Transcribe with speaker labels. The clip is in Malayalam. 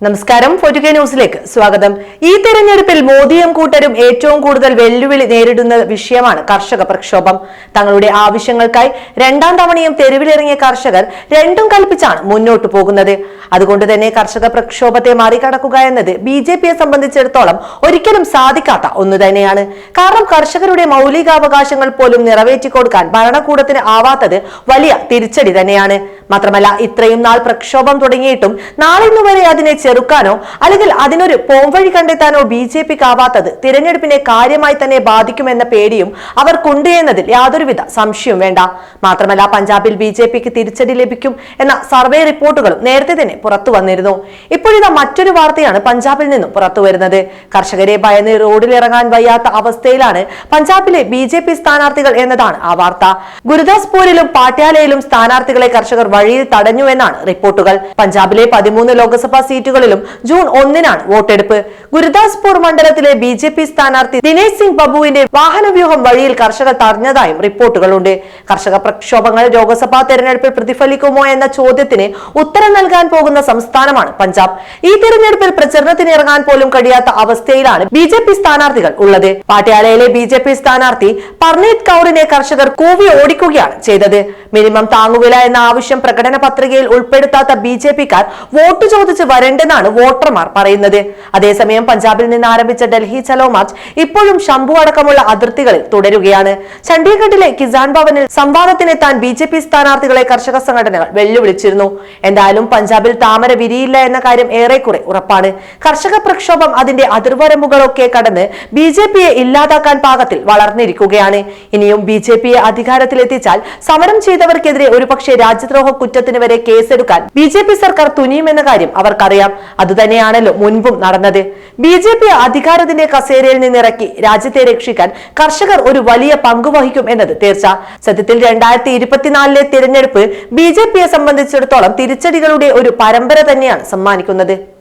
Speaker 1: നമസ്കാരം ഫോർട്ടുകെ ന്യൂസിലേക്ക് സ്വാഗതം. ഈ തെരഞ്ഞെടുപ്പിൽ മോദിയും കൂട്ടരും ഏറ്റവും കൂടുതൽ വെല്ലുവിളി നേരിടുന്ന വിഷയമാണ് കർഷക പ്രക്ഷോഭം. തങ്ങളുടെ ആവശ്യങ്ങൾക്കായി രണ്ടാം തവണയും തെരുവിലിറങ്ങിയ കർഷകർ രണ്ടും കൽപ്പിച്ചാണ് മുന്നോട്ടു പോകുന്നത്. അതുകൊണ്ട് തന്നെ കർഷക പ്രക്ഷോഭത്തെ മറികടക്കുക എന്നത് ബി ജെ പിയെ സംബന്ധിച്ചിടത്തോളം ഒരിക്കലും സാധിക്കാത്ത ഒന്ന് തന്നെയാണ്. കാരണം കർഷകരുടെ മൗലികാവകാശങ്ങൾ പോലും നിറവേറ്റിക്കൊടുക്കാൻ ഭരണകൂടത്തിന് ആവാത്തത് വലിയ തിരിച്ചടി തന്നെയാണ്. മാത്രമല്ല ഇത്രയും നാൾ പ്രക്ഷോഭം തുടങ്ങിയിട്ടും നാളിന്നു വരെ അതിനെ ചെറുക്കാനോ അല്ലെങ്കിൽ അതിനൊരു പോംവഴി കണ്ടെത്താനോ ബി ജെ പിക്ക് ആവാത്തത് തിരഞ്ഞെടുപ്പിനെ കാര്യമായി തന്നെ ബാധിക്കുമെന്ന പേടിയും അവർക്കുണ്ട് എന്നതിൽ യാതൊരുവിധ സംശയവും വേണ്ട. മാത്രമല്ല പഞ്ചാബിൽ ബി ജെ പിക്ക് തിരിച്ചടി ലഭിക്കും എന്ന സർവേ റിപ്പോർട്ടുകളും നേരത്തെ തന്നെ പുറത്തു വന്നിരുന്നു. ഇപ്പോഴിതാ മറ്റൊരു വാർത്തയാണ് പഞ്ചാബിൽ നിന്നും പുറത്തു വരുന്നത്. കർഷകരെ ഭയന്ന് റോഡിലിറങ്ങാൻ വയ്യാത്ത അവസ്ഥയിലാണ് പഞ്ചാബിലെ ബി ജെ പി സ്ഥാനാർത്ഥികൾ എന്നതാണ് ആ വാർത്ത. ഗുരുദാസ്പൂരിലും പാട്യാലയിലും സ്ഥാനാർത്ഥികളെ കർഷകർ വഴിയിൽ തടഞ്ഞു എന്നാണ് റിപ്പോർട്ടുകൾ. പഞ്ചാബിലെ പതിമൂന്ന് ലോക്സഭാ സീറ്റുകളിലും ജൂൺ ഒന്നിനാണ് വോട്ടെടുപ്പ്. ഗുരുദാസ്പൂർ മണ്ഡലത്തിലെ ബി ജെ പി സ്ഥാനാർത്ഥി ദിനേശ് സിംഗ് ബബുവിന്റെ വാഹനവ്യൂഹം വഴിയിൽ കർഷകർ തടഞ്ഞതായും റിപ്പോർട്ടുകളുണ്ട്. കർഷക പ്രക്ഷോഭങ്ങൾ ലോക്സഭാ തെരഞ്ഞെടുപ്പിൽ പ്രതിഫലിക്കുമോ എന്ന ചോദ്യത്തിന് ഉത്തരം നൽകാൻ പോകുന്ന സംസ്ഥാനമാണ് പഞ്ചാബ്. ഈ തെരഞ്ഞെടുപ്പിൽ പ്രചരണത്തിന് ഇറങ്ങാൻ പോലും കഴിയാത്ത അവസ്ഥയിലാണ് ബി ജെ പി സ്ഥാനാർത്ഥികൾ ഉള്ളത്. പാട്യാലയിലെ ബി ജെ പി സ്ഥാനാർത്ഥി പർണീത് കൗറിനെ കർഷകർ കൂവി ഓടിക്കുകയാണ് ചെയ്തത്. മിനിമം താങ്ങുവില എന്ന ആവശ്യം പ്രകടന പത്രികയിൽ ഉൾപ്പെടുത്താത്ത ബി ജെ പിക്കാർ വോട്ട് ചോദിച്ച് വരണ്ടെന്നാണ് വോട്ടർമാർ പറയുന്നത്. അതേസമയം പഞ്ചാബിൽ നിന്ന് ആരംഭിച്ച ഡൽഹി ചലോ മാർച്ച് ഇപ്പോഴും ശംഭു അടക്കമുള്ള അതിർത്തികളിൽ തുടരുകയാണ്. ചണ്ഡീഗഡിലെ കിസാൻ ഭവനിൽ സംവാദത്തിനെത്താൻ ബി ജെ പി സ്ഥാനാർത്ഥികളെ കർഷക സംഘടനകൾ വെല്ലുവിളിച്ചിരുന്നു. എന്തായാലും പഞ്ചാബിൽ താമര വിരിയില്ല എന്ന കാര്യം ഏറെക്കുറെ ഉറപ്പാണ്. കർഷക പ്രക്ഷോഭം അതിന്റെ അതിർവരമ്പുകളൊക്കെ കടന്ന് ബി ജെ പിയെ ഇല്ലാതാക്കാൻ പാകത്തിൽ വളർന്നിരിക്കുകയാണ്. ഇനിയും ബി ജെ പിയെ അധികാരത്തിലെത്തിച്ചാൽ സമരം ചെയ്തവർക്കെതിരെ ഒരുപക്ഷെ രാജ്യദ്രോഹ കുറ്റത്തിന് വരെ കേസെടുക്കാൻ ബി ജെ പി സർക്കാർ തുനിയുമെന്ന കാര്യം അവർക്കറിയാം. അതുതന്നെയാണല്ലോ മുൻപും നടന്നത്. ബി ജെ പി അധികാരത്തിന്റെ കസേരയിൽ നിന്നിറക്കി രാജ്യത്തെ രക്ഷിക്കാൻ കർഷകർ ഒരു വലിയ പങ്കുവഹിക്കും എന്നത് തീർച്ച. സത്യത്തിൽ രണ്ടായിരത്തി ഇരുപത്തിനാലിലെ തിരഞ്ഞെടുപ്പ് ബി ജെ പിയെ സംബന്ധിച്ചിടത്തോളം തിരിച്ചടികളുടെ ഒരു പരമ്പര തന്നെയാണ് സമ്മാനിക്കുന്നത്.